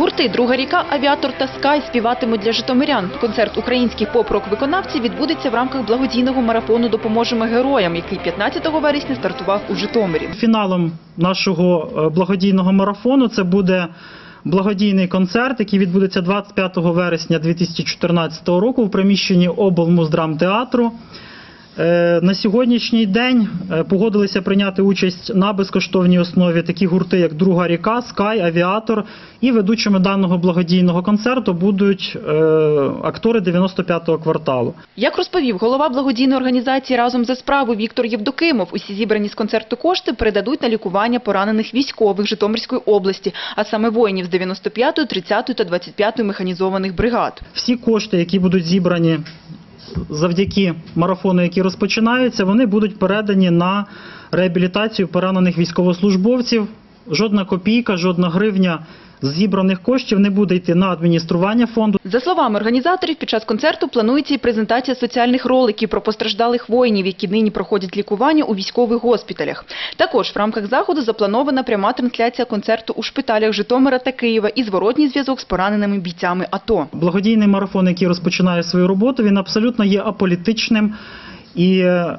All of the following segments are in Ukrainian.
Гурти Друга ріка, Авіатор та Скай співатимуть для житомирян. Концерт українських поп-рок виконавців відбудеться в рамках благодійного марафону Допоможемо героям, який 15 вересня стартував у Житомирі. Фіналом нашого е, благодійного марафону це буде благодійний концерт, який відбудеться 25 вересня 2014 року в приміщенні облмуздрамтеатру. Е, На сьогоднішній день е, погодилися прийняти участь на безкоштовній основі такі гурти, як Друга ріка, Скай, Авіатор. І ведучими даного благодійного концерту будуть е, актори 95-го кварталу. Як розповів голова благодійної організації разом за справу Віктор Євдокимов, усі зібрані з концерту кошти передадуть на лікування поранених військових Житомирської області, а саме воїнів з 95-ї, 30-ї та 25-ї механізованих бригад. Всі кошти, які будуть зібрані завдяки марафону, який розпочинається, вони будуть передані на реабілітацію поранених військовослужбовців. Жодна копійка, жодна гривня з зібраних коштів не буде йти на адміністрування фонду. За словами організаторів, під час концерту планується і презентація соціальних роликів про постраждалих воїнів, які нині проходять лікування у військових госпіталях. Також в рамках заходу запланована пряма трансляція концерту у шпиталях Житомира та Києва і зворотній зв'язок з пораненими бійцями АТО. Благодійний марафон, який розпочинає свою роботу, він абсолютно є аполітичним. І е,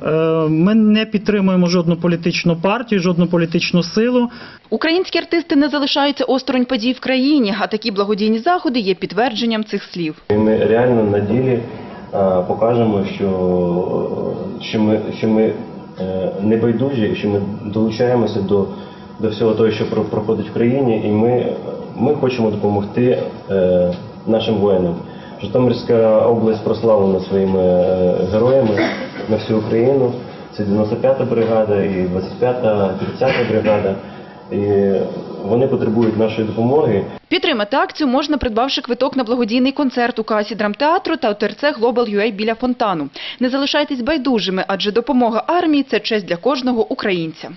ми не підтримуємо жодну політичну партію, жодну політичну силу. Українські артисти не залишаються осторонь подій в країні, а такі благодійні заходи є підтвердженням цих слів. Ми реально на ділі а, покажемо, що, що ми, що ми е, не байдужі, що ми долучаємося до, до всього того, що про- проходить в країні, і ми, ми хочемо допомогти е, нашим воїнам. Житомирська область прославлена своїми е, на всю Україну. Це 95-та бригада і 25-та, 30-та бригада. І вони потребують нашої допомоги. Підтримати акцію можна, придбавши квиток на благодійний концерт у касі драмтеатру та ОТРЦ Global UA біля фонтану. Не залишайтесь байдужими, адже допомога армії – це честь для кожного українця.